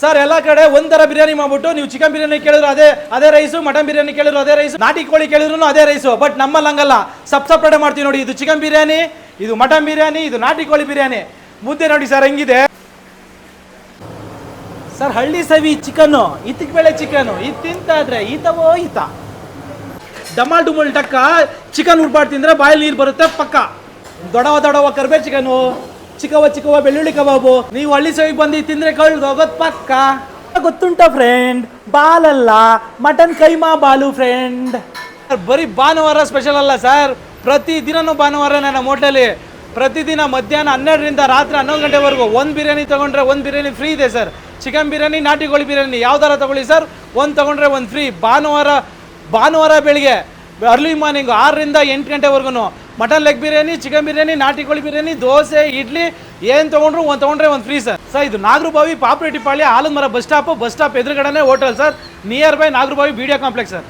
Sir, ಎಲ್ಲ ಕಡೆ ಒಂದರ ಬಿರಿಯಾನಿ ಮಾಡ್ಬಿಟ್ಟು ನೀವು ಚಿಕನ್ ಬಿರಿಯಾನಿ ಕೇಳಿದ್ರು ಅದೇ ಅದೇ ರೈಸು ಮಟನ್ ಬಿರಿಯಾನಿ ಕೇಳಿದ್ರು ಅದೇ ರೈಸ್ ನಾಟಿ ಕೋಳಿ ಕೇಳಿದ್ರು ಅದೇ ರೈಸು ಬಟ್ ನಮ್ಮಲ್ಲಿ ಹಂಗಲ್ಲ. ಸಪ್ ಸಪ್ರೇಟ್ ಮಾಡ್ತೀವಿ ನೋಡಿ, ಇದು ಚಿಕನ್ ಬಿರಿಯಾನಿ, ಇದು ಮಟನ್ ಬಿರಿಯಾನಿ, ಇದು ನಾಟಿ ಕೋಳಿ ಬಿರಿಯಾನಿ. ಮುದ್ದೆ ನೋಡಿ ಸರ್, ಹೆಂಗಿದೆ? ಸರ್, ಹಳ್ಳಿ ಸವಿ ಚಿಕನ್ನು ಇತ್ತಿಗೆ ಬೆಳೆ ಚಿಕನ್ ಇದು ತಿಂತಾದ್ರೆ ಈತವೋ ಈತ? ಡಮಾಲ್ ಡುಮಲ್ ಟಕ್ಕ ಚಿಕನ್ ಉಡ್ಬಾರ್ದು ತಿಂದ್ರೆ ಬಾಯಲ್ಲಿ ನೀರು ಬರುತ್ತೆ ಪಕ್ಕ. ದೊಡವ ದೊಡವ ಕರ್ಬೇ ಚಿಕನು ಚಿಕ್ಕವ ಚಿಕ್ಕವ ಬೆಳ್ಳುಳ್ಳಿ ಕಬಾಬು. ನೀವು ಹಳ್ಳಿ ಸೈಡ್ ಬಂದು ತಿಂದ್ರೆ ಕಳ್ದು ಹೋಗೋದು ಪಕ್ಕ. ಗೊತ್ತುಂಟ ಫ್ರೆಂಡ್ ಬಾಲಲ್ಲ. ಮಟನ್ ಕೈಮಾ ಬಾಲು ಫ್ರೆಂಡ್ ಬರೀ ಭಾನುವಾರ ಸ್ಪೆಷಲ್ ಅಲ್ಲ ಸರ್. ಪ್ರತಿ ಪ್ರತಿದಿನನೂ ಭಾನುವಾರ ನಮ್ಮ ಹೋಟೆಲಿ ಪ್ರತಿದಿನ ಮಧ್ಯಾಹ್ನ ಹನ್ನೆರಡರಿಂದ ರಾತ್ರಿ ಹನ್ನೊಂದು ಗಂಟೆವರೆಗೂ ಒಂದು ಬಿರಿಯಾನಿ ತೊಗೊಂಡ್ರೆ ಒಂದು ಬಿರಿಯಾನಿ ಫ್ರೀ ಇದೆ ಸರ್. ಚಿಕನ್ ಬಿರಿಯಾನಿ ನಾಟಿ ಕೋಳಿ ಬಿರಿಯಾನಿ ಯಾವ್ದಾರ ತೊಗೊಳ್ಳಿ ಸರ್? ಒಂದು ತೊಗೊಂಡ್ರೆ ಒಂದು ಫ್ರೀ ಭಾನುವಾರ ಭಾನುವಾರ ಬೆಳಿಗ್ಗೆ ಅರ್ಲಿ ಮಾರ್ನಿಂಗ್ ಆರರಿಂದ ಎಂಟು ಗಂಟೆವರೆಗೂ mutton leg biryani chicken biryani, ನಾಟಿ ಕೋಳಿ ಬಿರಿಯಾನಿ, ದೋಸೆ, ಇಡ್ಲಿ, ಏನು ತೊಗೊಂಡ್ರು ಒಂದು ತೊಗೊಂಡ್ರೆ ಒಂದು ಫ್ರೀ ಸರ್ ಸರ್ ಇದು ನಾಗರಬಾವಿ ಪಾಪ್ರೇಟಿ ಪಾಳ್ಯ ಆಲದ ಮರ bus stop bus stop ಎದುರುಗಡೆನೇ hotel sir nearby Nagarbhavi video complex sir